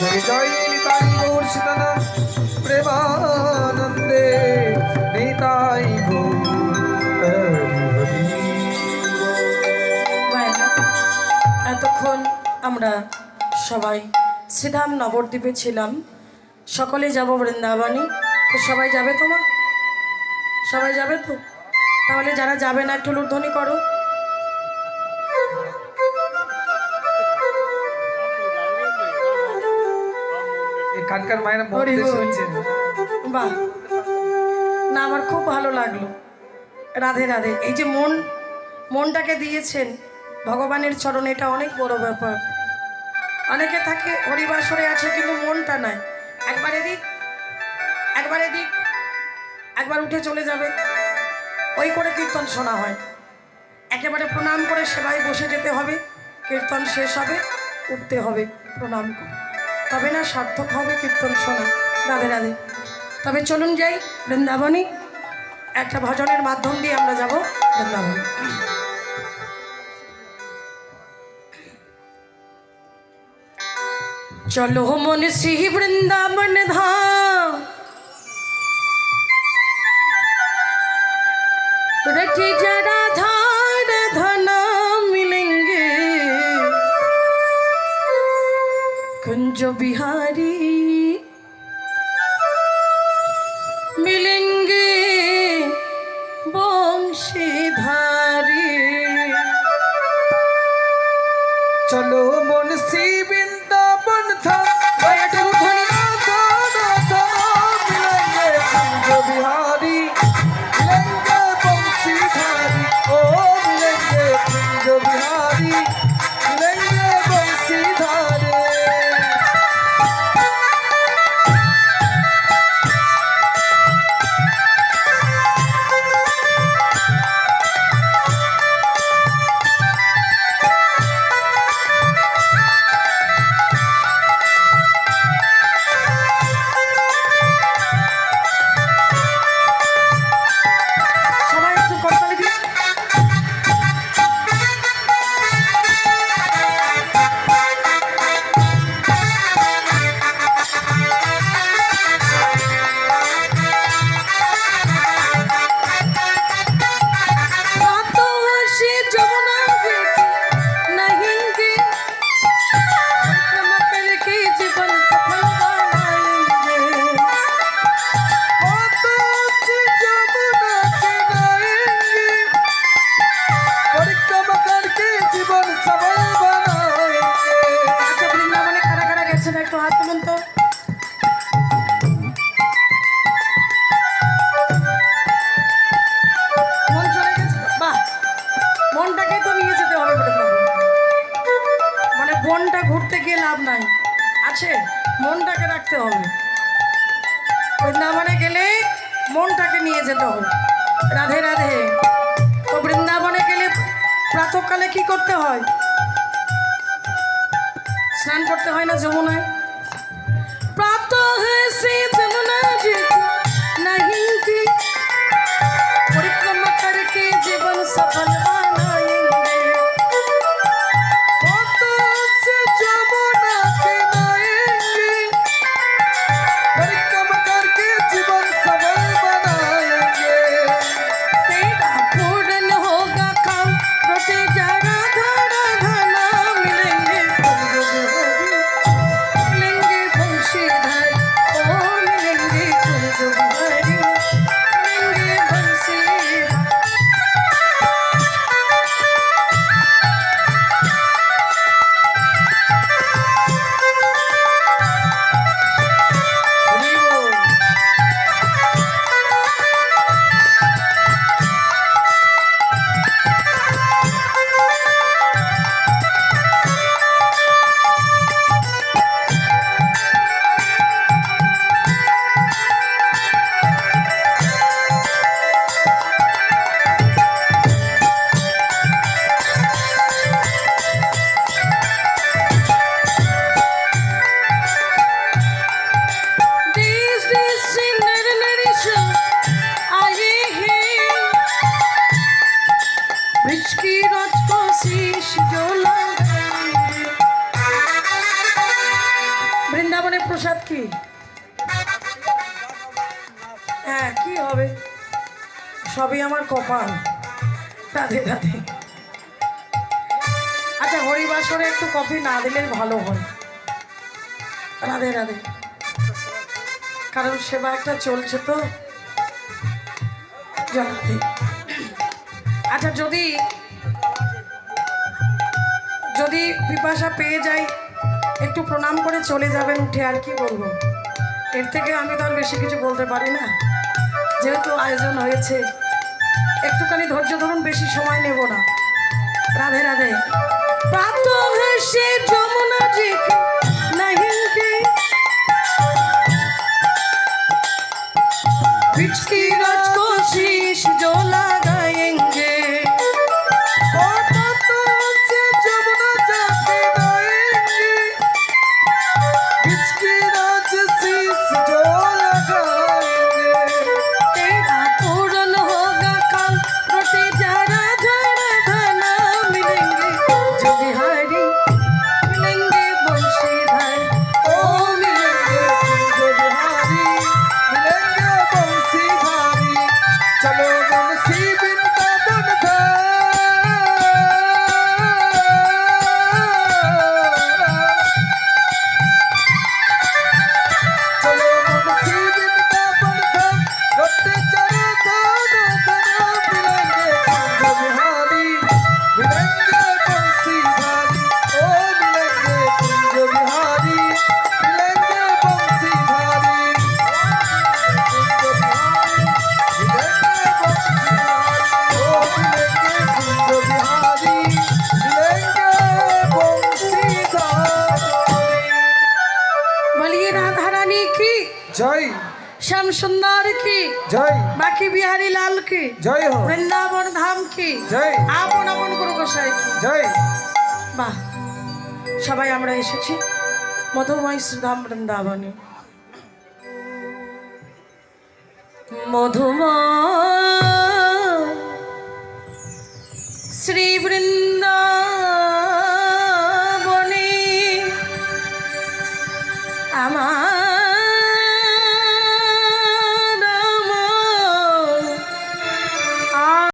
জয় জয় নিতাই গৌর প্রেমানন্দে নিতাই এতক্ষণ আমরা সবাই শ্রীধাম নবদ্বীপে ছিলাম। সকলে যাব বৃন্দাবনে। তো সবাই যাবে তো মা? সবাই যাবে তো? তাহলে যারা যাবে না, একটু লুধ্বনি করো। এখানকার মায়েরা হরি মন্দিরে বাহ না আমার খুব ভালো লাগল। রাধে রাধে। এই যে মন মনটাকে দিয়েছেন ভগবানের চরণে এটা অনেক বড় ব্যাপার। অনেকে থাকে হরিবাসরে আছে কিন্তু মনটা নাই। একবার এদিক একবার এদিক একবার উঠে চলে যাবে। ওই করে কীর্তন শোনা হয়। একেবারে প্রণাম করে সেবায় বসে যেতে হবে। কীর্তন শেষ হবে উঠতে হবে প্রণাম করে। তবে না সার্থক হবে কীর্তন শোনা। রাধে রাধে। তবে চলুন যাই বৃন্দাবনী। একটা ভজনের মাধ্যম দিয়ে আমরা যাব বৃন্দাবনী। চলো মন শ্রী বৃন্দাবন ধাম। কুঞ্জ বিহারী মিলেঙ্গে বংশীধারী। চলো আছে, মনটাকে রাখতে হবে। বৃন্দাবনে গেলে মনটাকে নিয়ে যেতে হবে। রাধে রাধে। তো বৃন্দাবনে গেলে প্রাতকালে কি করতে হয়? স্নান করতে হয় না যমুনায়? প্রাত সে প্রসাদ কি? হ্যাঁ কি হবে? সবই আমার কপাল। রাধে রাধে। আচ্ছা হরিবাসরে একটু কফি না দিলে ভালো হয়। রাধে রাধে। কারণ সেবা একটা চলছে তো। জানাতে আচ্ছা যদি যদি পিপাসা পেয়ে যাই একটু প্রণাম করে চলে যাবেন উঠে, আর কি বলব? এর থেকে আমি তো আর বেশি কিছু বলতে পারি না। যেহেতু আয়োজন হয়েছে, একটুখানি ধৈর্য ধরুন, বেশি সময় নেব না। রাধে রাধে। প্রাত হেসে জয়। শ্যাম সুন্দর কি? জয়। বাকি বিহারী লাল কি? জয় হো বৃন্দাবন ধাম কি? জয়। আপন আপন গুরু গোসাই কি? জয়। বাহ। সবাই আমরা এসেছি। মধুময় শ্রীধাম বৃন্দাবনে। মধুম শ্রী বৃন্দা